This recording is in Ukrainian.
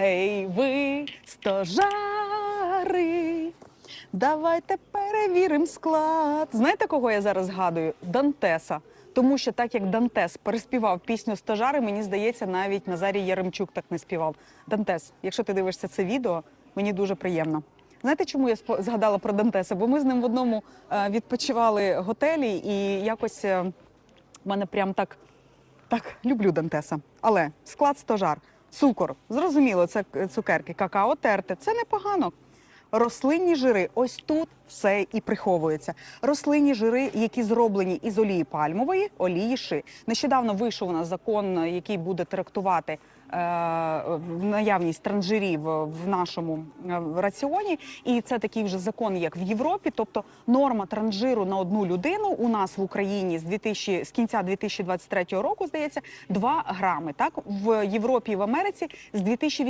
Гей, ви стожари. Давайте перевіримо склад. Знаєте, кого я зараз згадую? Дантеса. Тому що так як Дантес переспівав пісню Стожари, мені здається, навіть Назарій Яремчук так не співав. Дантес, якщо ти дивишся це відео, мені дуже приємно. Знаєте, чому я згадала про Дантеса? Бо ми з ним в одному е, відпочивали готелі, і якось е, в мене прям так так, люблю Дантеса. Але склад стожар, цукор, зрозуміло, це цукерки, какао терте, це непогано. Рослинні жири, ось тут все і приховується. Рослинні жири, які зроблені із олії пальмової, олії ши. Нещодавно вийшов у нас закон, який буде трактувати е, наявність транжирів в нашому е, раціоні. І це такий вже закон, як в Європі. Тобто норма транжиру на одну людину у нас в Україні з 2000, з кінця 2023 року, здається, 2 грами. Так в Європі і в Америці з 2000